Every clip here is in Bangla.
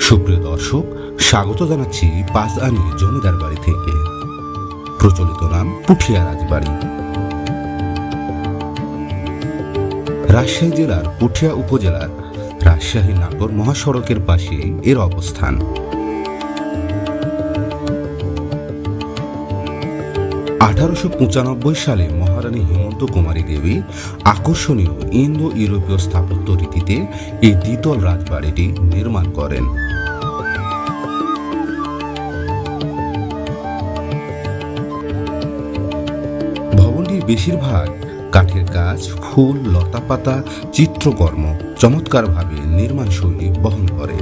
সুপ্রিয় দর্শক, স্বাগত জানাচ্ছি পাঁচদানি জমিদার বাড়ি থেকে। প্রচলিত নাম পুঠিয়া রাজবাড়ি। রাজশাহী জেলার পুঠিয়া উপজেলার রাজশাহী নাগর মহাসড়কের পাশে এর অবস্থান। আঠারোশো পঁচানব্বই সালে মহারানী হেমন্ত কুমারী দেবী আকর্ষণীয় ইন্দো ইউরোপীয় স্থাপত্য রীতিতে এই দ্বিতল রাজবাড়িটি নির্মাণ করেন। ভবনটির বেশিরভাগ কাঠের কাজ ফুল, লতাপাতা, চিত্রকর্ম চমৎকারভাবে নির্মাণ শৈলী বহন করে।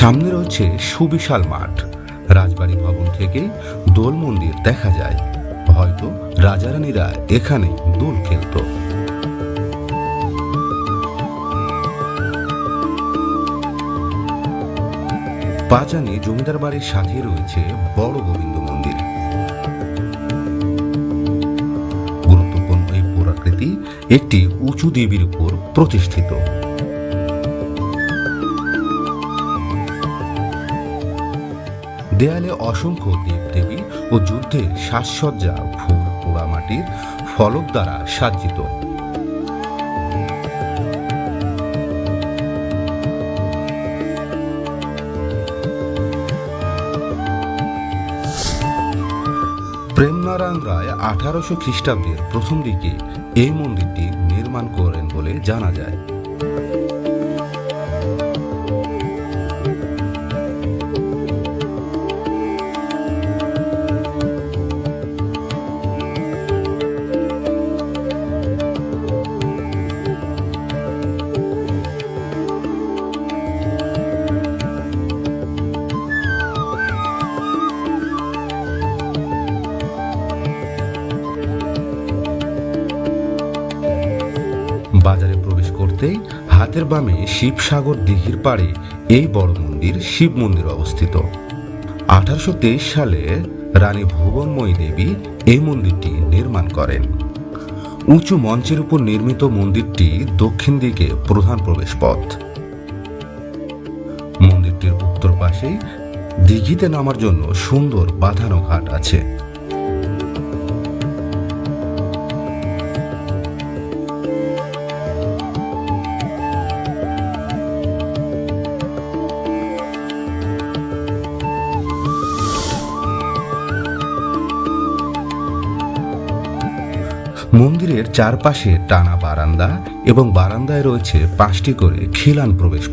সামনে রয়েছে সুবিশাল মাঠ। রাজবাড়ি ভবন থেকে দোল মন্দির দেখা যায়। হয়তো রাজারানীরা এখানে দোল খেলতো। পাঁচানি জমিদার বাড়ির সাথে রয়েছে বড় গোবিন্দ মন্দির। গুরুত্বপূর্ণ এই পুরাকৃতি একটি উঁচু দেবীর উপর প্রতিষ্ঠিত। দেয়ালে অসংখ্য দেবদেবী ও যুদ্ধের সাজসজ্জা ফুল পোড়ামাটির ফলক দ্বারা সাজ্জিত। প্রেমনারায়ণ রায় আঠারোশো খ্রিস্টাব্দের প্রথম দিকে এই মন্দিরটি নির্মাণ করেন বলে জানা যায়। বাজারে প্রবেশ করতেই হাতের বামে শিবসাগর দিঘির পাড়ে এই বড় মন্দির শিব মন্দির অবস্থিত। আঠারোশো তেইশ সালে রানী ভুবনময়ী দেবী এই মন্দিরটি নির্মাণ করেন। উঁচু মঞ্চের উপর নির্মিত মন্দিরটি দক্ষিণ দিকে প্রধান প্রবেশ পথ মন্দিরটির উত্তর পাশে দিঘিতে নামার জন্য সুন্দর বাঁধানো ঘাট আছে। মন্দিরের চারপাশে টানা বারান্দা এবং বারান্দায় রয়েছে পাঁচটি করে খিলান প্রবেশ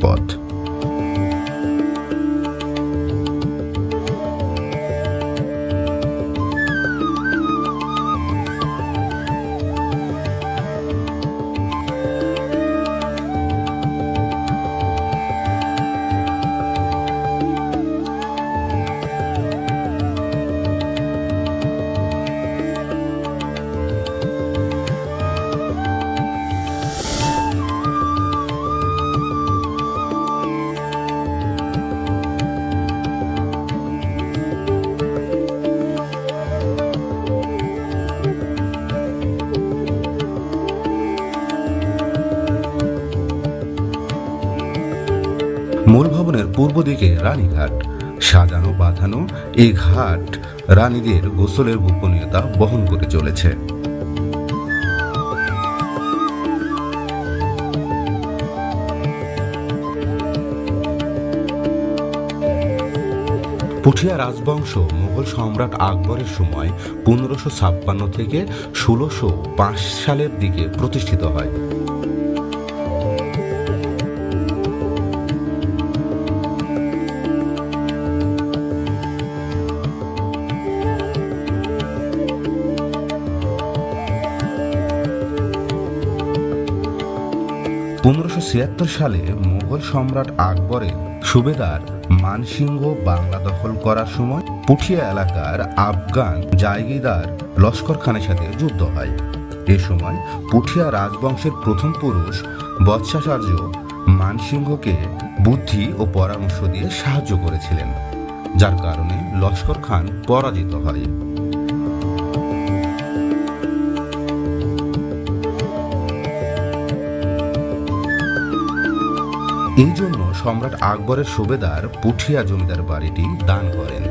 মূল ভবনের পূর্ব দিকে রানীঘাট। সাজানো, বাঁধানো এই ঘাট রানীদের গোসলের গোপনীয়তা বহন করে চলেছে। পুঠিয়া রাজবংশ মুঘল সম্রাট আকবরের সময় পনেরোশো ছাপ্পান্ন থেকে ষোলোশো সালের দিকে প্রতিষ্ঠিত হয়। পনেরোশো ছিয়াত্তর সালে মুঘল সম্রাট আকবরের সুবেদার মানসিংহ বাংলা দখল করার সময় পুঠিয়া এলাকার আফগান জায়গিদার লস্কর খানের সাথে যুদ্ধ হয়। এ সময় পুঠিয়া রাজবংশের প্রথম পুরুষ বৎসাচার্য মানসিংহকে বুদ্ধি ও পরামর্শ দিয়ে সাহায্য করেছিলেন, যার কারণে লস্কর খান পরাজিত হয়। এই জন্য সম্রাট আকবরের সুবেদার পুঠিয়া জমিদার বাড়িটি দান করেন।